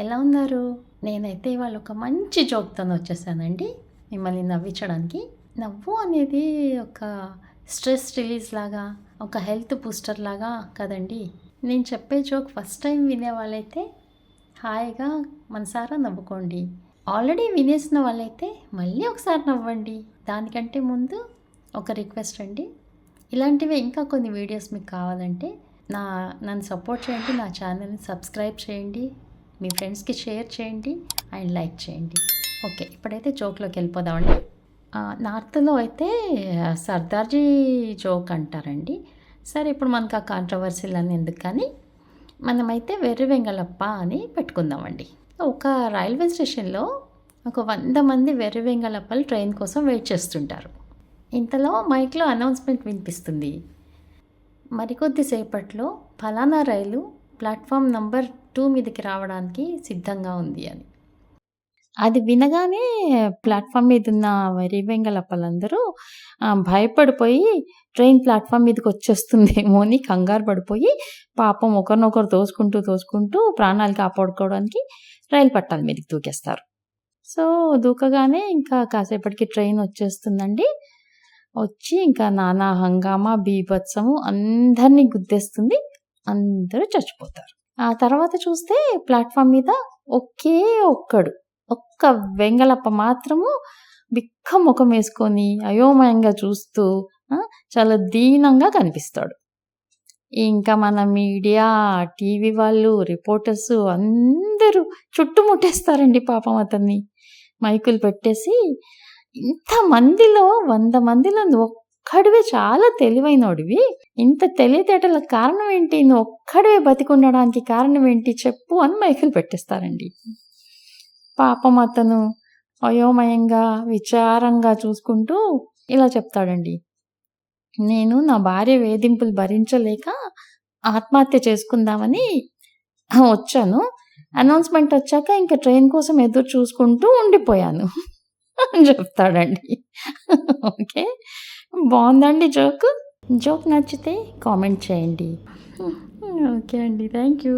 ఎలా ఉన్నారు నేనైతే ఇవాళ ఒక మంచి జోక్‌తో వచ్చేసానండి. మిమ్మల్ని నవ్వించడానికి. నవ్వు అనేది ఒక స్ట్రెస్ రిలీజ్ లాగా, ఒక హెల్త్ బూస్టర్ లాగా కదండీ! నేను చెప్పే జోక్ ఫస్ట్ టైమ్ వినేవాళ్ళైతే హాయిగా మనసారా నవ్వుకోండి. ఆల్రెడీ వినేసిన వాళ్ళైతే మళ్ళీ ఒకసారి నవ్వండి. దానికంటే ముందు ఒక రిక్వెస్ట్ అండి. ఇలాంటివి ఇంకా కొన్ని వీడియోస్ మీకు కావాలంటే నా నన్ను సపోర్ట్ చేయండి. నా ఛానల్‌ని సబ్స్క్రైబ్ చేయండి. మీ ఫ్రెండ్స్‌కి షేర్ చేయండి అండ్ లైక్ చేయండి. ఓకే. ఇప్పుడైతే జోక్‌లోకి వెళ్ళిపోదామండి. నార్త్‌లో అయితే సర్దార్‌జీ జోక్ అంటారండి. సరే ఇప్పుడు మనకు ఆ కాంట్రోవర్సీలన్నీ ఎందుకు కానీ, మనమైతే వెర్రి వెంగళప్ప అని పెట్టుకుందామండి. ఒక రైల్వే స్టేషన్‌లో ఒక వంద మంది వెర్రి వెంగళప్పలు ట్రైన్ కోసం వెయిట్ చేస్తుంటారు. ఇంతలో మైక్‌లో అనౌన్స్‌మెంట్ వినిపిస్తుంది. మరికొద్దిసేపట్లో ఫలానా రైలు ప్లాట్ఫామ్ నంబర్ టూ మీదకి రావడానికి సిద్ధంగా ఉంది అని. అది వినగానే ప్లాట్ఫామ్ మీదున్న ఉన్న వెంగళప్పలందరూ ఆహ్, భయపడిపోయి ట్రైన్ ప్లాట్ఫామ్ మీదకి వచ్చేస్తుందేమో అని కంగారు పడిపోయి పాపం ఒకరినొకరు తోసుకుంటూ, తోసుకుంటూ ప్రాణాలు కాపాడుకోవడానికి రైలు పట్టాల మీదకి దూకేస్తారు. సో, దూకగానే ఇంకా కాసేపటికి ట్రైన్ వచ్చేస్తుందండి. వచ్చి ఇంకా నానా హంగామా, బీభత్సము అందరిని గుద్దేస్తుంది. అందరూ చచ్చిపోతారు. ఆ తర్వాత చూస్తే ప్లాట్ఫామ్ మీద ఒకే ఒక్కడు, ఒక్క వెంగళప్ప మాత్రము బిక్క ముఖం వేసుకొని అయోమయంగా చూస్తూ చాలా దీనంగా కనిపిస్తాడు. ఇంకా మన మీడియా, టీవీ వాళ్ళు, రిపోర్టర్స్ అందరూ చుట్టుముట్టేస్తారండి పాపం అతన్ని. మైకులు పెట్టేసి ఇంతమందిలో వంద మందిలో ఒక్కడివే చాలా తెలివైనోడివి. ఇంత తెలివితేటల కారణం ఏంటి? నువ్వొక్కడివే బతికుండడానికి కారణం ఏంటి చెప్పు అని మైకులు పెట్టేస్తారండి. పాపం అతను అయోమయంగా, విచారంగా చూసుకుంటూ ఇలా చెప్తాడండి. నేను నా భార్య వేధింపులు భరించలేక ఆత్మహత్య చేసుకుందామని వచ్చాను. అనౌన్స్‌మెంట్ వచ్చాక ఇంక ట్రైన్ కోసం ఎదురు చూసుకుంటూ ఉండిపోయాను అని చెప్తాడండి. ఓకే. బాగుందండి జోక్ జోక్ నచ్చితే కామెంట్ చేయండి. ఓకే అండి. Thank you.